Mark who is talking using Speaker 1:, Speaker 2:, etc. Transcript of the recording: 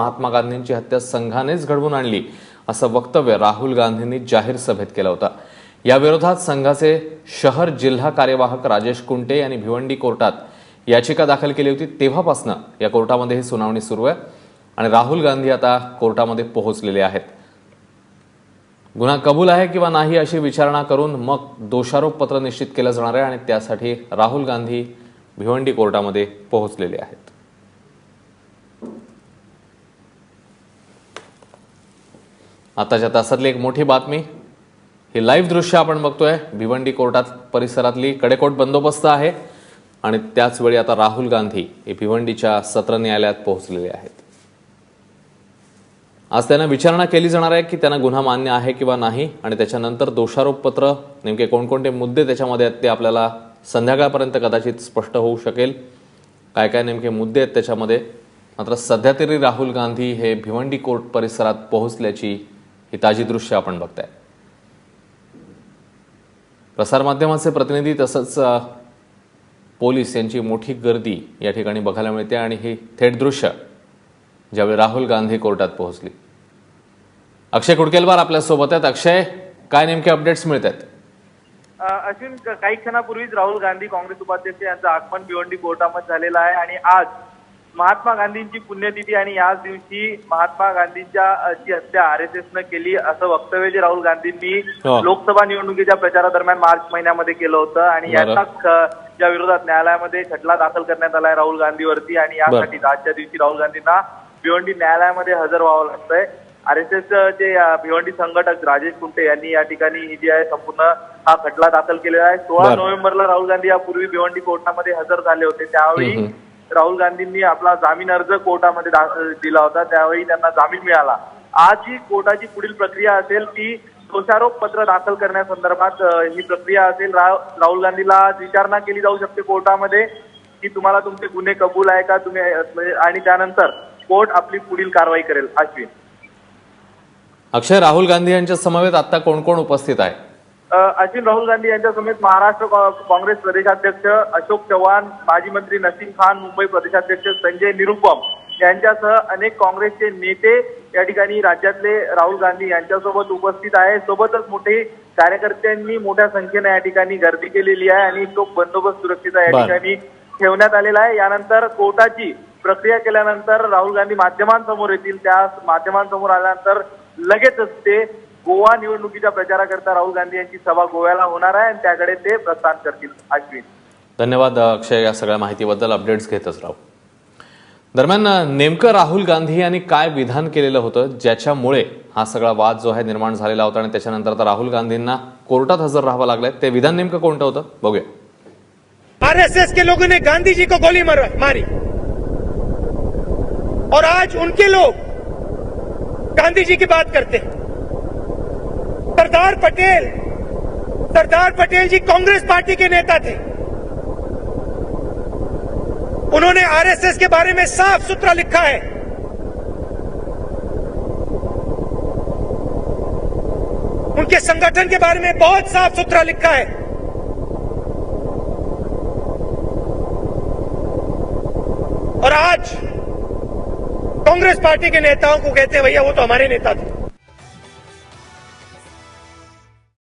Speaker 1: महात्मा गांधींची हत्या संघानेच घडवून आणली असं वक्तव्य राहुल गांधींनी जाहीर सभेत केलं होतं. याविरोधात संघाचे शहर जिल्हा कार्यवाहक राजेश कुंटे यांनी भिवंडी कोर्टात याचिका दाखल केली होती. तेव्हापासनं या कोर्टामध्ये ही सुनावणी सुरू आहे आणि राहुल गांधी आता कोर्टामध्ये पोहोचलेले आहेत. गुन्हा कबूल आहे किंवा नाही अशी विचारणा करून मग दोषारोप पत्र निश्चित केलं जाणार आहे आणि त्यासाठी राहुल गांधी भिवंडी कोर्टामध्ये पोहोचलेले आहेत. आताच्या तासातली एक मोठी बातमी. ही लाईव्ह दृश्य आपण बघतोय. भिवंडी कोर्टात परिसरातली कडेकोट बंदोबस्त आहे. आणि त्याचवेळी आता राहुल गांधी हे भिवंडीच्या सत्र न्यायालयात पोहोचलेले आहेत. आज त्यांना विचारणा केली जाणार आहे की त्यांना गुन्हा मान्य आहे किंवा नाही आणि त्याच्यानंतर दोषारोपपत्र नेमके कोणकोणते मुद्दे त्याच्यामध्ये आहेत ते आपल्याला संध्याकाळपर्यंत कदाचित स्पष्ट होऊ शकेल. काय काय नेमके मुद्दे आहेत त्याच्यामध्ये. मात्र सध्या तरी राहुल गांधी हे भिवंडी कोर्ट परिसरात पोहोचल्याची ही ताजी दृश्य आपण बघताय. प्रसारमाध्यमाचे प्रतिनिधी तसंच पोलीस यांची मोठी गर्दी या ठिकाणी बघायला मिळते आणि हे थेट दृश्य ज्यावेळी राहुल गांधी कोर्टात पोहोचली. अक्षय कुडकेलवार आपल्यासोबत आहेत. अक्षय काय नेमके अपडेट्स मिळत आहेत
Speaker 2: अश्विन काही क्षणापूर्वीच राहुल गांधी काँग्रेस उपाध्यक्ष यांचं आगमन भिवंडी कोर्टामध्ये झालेलं आहे आणि आज महात्मा गांधींची पुण्यतिथी आणि याच दिवशी महात्मा गांधींच्या ची हत्या आर एस एसनं केली असं वक्तव्य जे राहुल गांधींनी
Speaker 1: हो.
Speaker 2: लोकसभा निवडणुकीच्या प्रचारादरम्यान मार्च महिन्यामध्ये केलं होतं आणि. याचा या विरोधात न्यायालयामध्ये खटला दाखल करण्यात आलाय राहुल गांधीवरती आणि यासाठी आजच्या दिवशी राहुल गांधींना भिवंडी न्यायालयामध्ये हजर व्हावं लागतंय आर एस एस अ, भिवंडी संघटक राजेश कुंटे यांनी या ठिकाणी ही जी आहे संपूर्ण हा खटला दाखल केलेला आहे सोळा
Speaker 1: बरं.
Speaker 2: नोव्हेंबरला राहुल गांधी यापूर्वी भिवंडी कोर्टामध्ये हजर झाले होते त्यावेळी. राहुल गांधींनी आपला जामीन अर्ज कोर्टामध्ये दिला होता. त्यावेळी त्यांना जामीन मिळाला. आज जी कोर्टाची पुढील प्रक्रिया असेल ती दोषारोप पत्र दाखल करण्यासंदर्भात ही प्रक्रिया असेल. राहुल गांधीला विचारणा केली जाऊ शकते कोर्टामध्ये की तुम्हाला तुमचे गुन्हे कबूल आहे का? तुम्ही म्हणजे, आणि त्यानंतर कोर्ट आपली पुढील कारवाई करेल. अश्विन.
Speaker 1: अक्षय राहुल गांधी यांच्या समवेत आता कोण कोण उपस्थित आहे?
Speaker 2: अश्विन राहुल गांधी यांच्या समेत महाराष्ट्र काँग्रेस प्रदेशाध्यक्ष अशोक चव्हाण माजी मंत्री नसीम खान मुंबई प्रदेशाध्यक्ष संजय निरुपम यांच्यासह अनेक काँग्रेसचे नेते या ठिकाणी राज्यातले राहुल गांधी यांच्यासोबत उपस्थित आहे. सोबतच मोठे कार्यकर्त्यांनी मोठ्या संख्येने या ठिकाणी गर्दी केलेली आहे आणि तो बंदोबस्त सुरक्षेचा या. ठिकाणी ठेवण्यात आलेला आहे. यानंतर कोर्टाची प्रक्रिया केल्यानंतर राहुल गांधी माध्यमांसमोर येतील. त्या माध्यमांसमोर आल्यानंतर लगेचच ते गोवा निवडणुकीच्या प्रचाराकरता राहुल गांधी यांची सभा गोव्याला होणार आहे आणि त्याकडे ते प्रस्थान करतील. अश्विन.
Speaker 1: धन्यवाद अक्षय या सगळ्या माहितीबद्दल. अपडेट्स घेतच राहू. दरम्यान नेमकं राहुल गांधी यांनी काय विधान केलेलं होतं ज्याच्यामुळे हा सगळा वाद जो आहे निर्माण झालेला होता आणि त्याच्यानंतर आता राहुल गांधींना कोर्टात हजर राहावं लागलंय. ते विधान नेमकं कोणतं होतं? बघूया.
Speaker 3: आरएसएस के लोगों ने गांधी जी को गोली मार, मारी। और आज उनके लोग गांधी जी की बात करते हैं। सरदार पटेल सरदार पटेल जी कांग्रेस पार्टी के नेता थे। उन्होंने आरएसएस के बारे में साफ़ सुथरा लिखा है। उनके संगठन के बारे में बहुत साफ़ सुथरा लिखा है। और आज कांग्रेस पार्टी के नेताओं को कहते हैं, भैया, वो तो हमारे नेता थे।